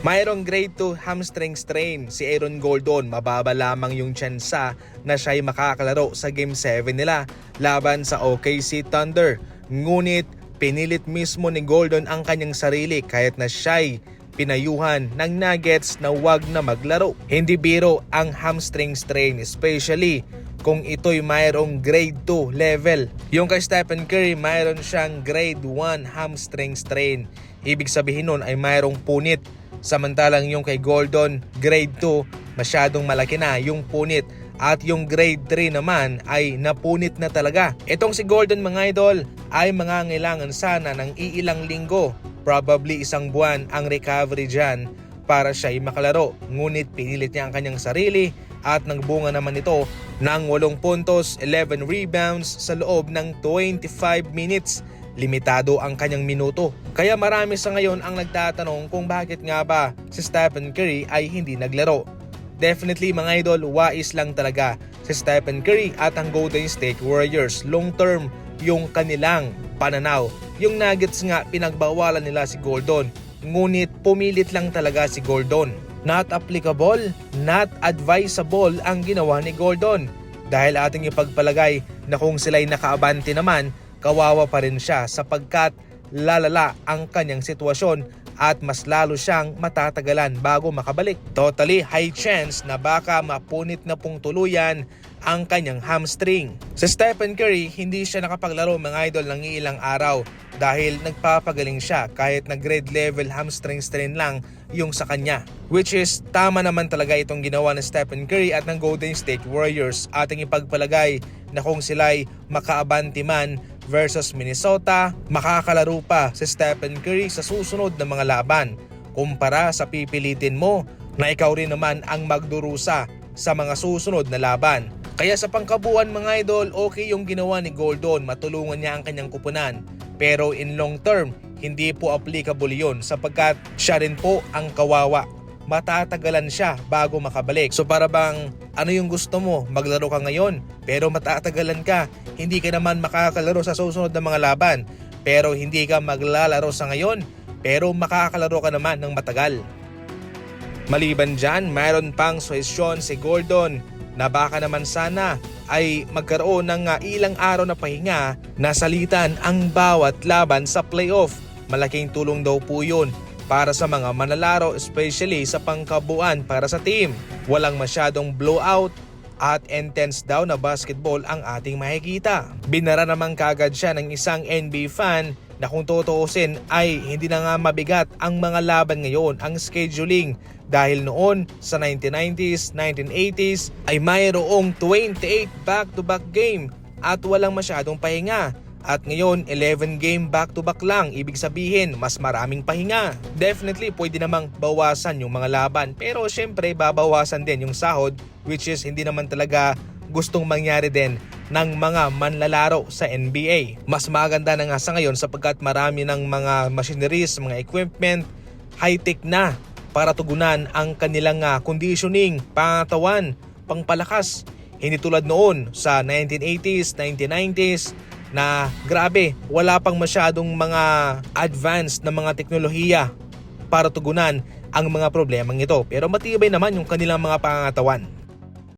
Mayroong grade 2 hamstring strain si Aaron Gordon. Mababa lamang yung tsansa na siya'y makakalaro sa Game 7 nila laban sa OKC Thunder. Ngunit pinilit mismo ni Gordon ang kanyang sarili kahit na siya'y pinayuhan ng Nuggets na wag na maglaro. Hindi biro ang hamstring strain especially kung ito'y mayroong grade 2 level. Yung kay Stephen Curry, mayroon siyang grade 1 hamstring strain. Ibig sabihin nun ay mayroong punit. Samantalang yung kay Gordon, grade 2, masyadong malaki na yung punit. At yung grade 3 naman ay napunit na talaga. Itong si Gordon mga idol ay mangangailangan sana ng iilang linggo, probably isang buwan ang recovery dyan para siya ay makalaro. Ngunit pinilit niya ang kanyang sarili at nagbunga naman ito ng 8 puntos, 11 rebounds sa loob ng 25 minutes. Limitado ang kanyang minuto. Kaya marami sa ngayon ang nagtatanong kung bakit nga ba si Stephen Curry ay hindi naglaro. Definitely mga idol, wais lang talaga si Stephen Curry at ang Golden State Warriors. Long term yung kanilang pananaw. Yung Nuggets nga pinagbawalan nila si Gordon. Ngunit pumilit lang talaga si Gordon. Not applicable, not advisable ang ginawa ni Gordon. Dahil ating ipagpalagay na kung sila'y nakaabante naman, kawawa pa rin siya sapagkat lalala ang kanyang sitwasyon at mas lalo siyang matatagalan bago makabalik. Totally high chance na baka mapunit na pong tuluyan ang kanyang hamstring. Sa Stephen Curry, hindi siya nakapaglaro mga idol ng ilang araw dahil nagpapagaling siya kahit na grade level hamstring strain lang yung sa kanya. Which is tama naman talaga itong ginawa ni Stephen Curry at ng Golden State Warriors. Ating ipagpalagay na kung sila'y makaabanti man versus Minnesota, makakalaro pa si Stephen Curry sa susunod na mga laban kumpara sa pipilitin mo na ikaw rin naman ang magdurusa sa mga susunod na laban. Kaya sa pangkabuuan mga idol, okay yung ginawa ni Gordon, matulungan niya ang kanyang kupunan. Pero in long term, hindi po applicable yun sapagkat siya rin po ang kawawa. Matatagalan siya bago makabalik. So para bang ano yung gusto mo? Maglaro ka ngayon pero matatagalan ka. Hindi ka naman makakalaro sa susunod na mga laban. Pero hindi ka maglalaro sa ngayon pero makakalaro ka naman ng matagal. Maliban dyan, mayroon pang suhesyon si Gordon na baka naman sana ay magkaroon ng ah, ilang araw na pahinga na salitan ang bawat laban sa playoff. Malaking tulong daw po yun para sa mga manlalaro especially sa pangkabuan para sa team. Walang masyadong blowout at intense daw na basketball ang ating makikita. Binara naman kagad siya ng isang NBA fan na kung tutuusin ay hindi na nga mabigat ang mga laban ngayon ang scheduling dahil noon sa 1990s, 1980s ay mayroong 28 back-to-back game at walang masyadong pahinga. At ngayon, 11 game back-to-back lang. Ibig sabihin, mas maraming pahinga. Definitely, pwede namang bawasan yung mga laban. Pero syempre, babawasan din yung sahod which is hindi naman talaga gustong mangyari din ng mga manlalaro sa NBA. Mas maganda na nga sa ngayon sapagkat marami ng mga machineries, mga equipment, high-tech na para tugunan ang kanilang ah, conditioning, pangatawan, pangpalakas. Hindi tulad noon sa 1980s, 1990s na grabe, wala pang masyadong mga advanced na mga teknolohiya para tugunan ang mga problemang ito. Pero matibay naman yung kanilang mga pangatawan.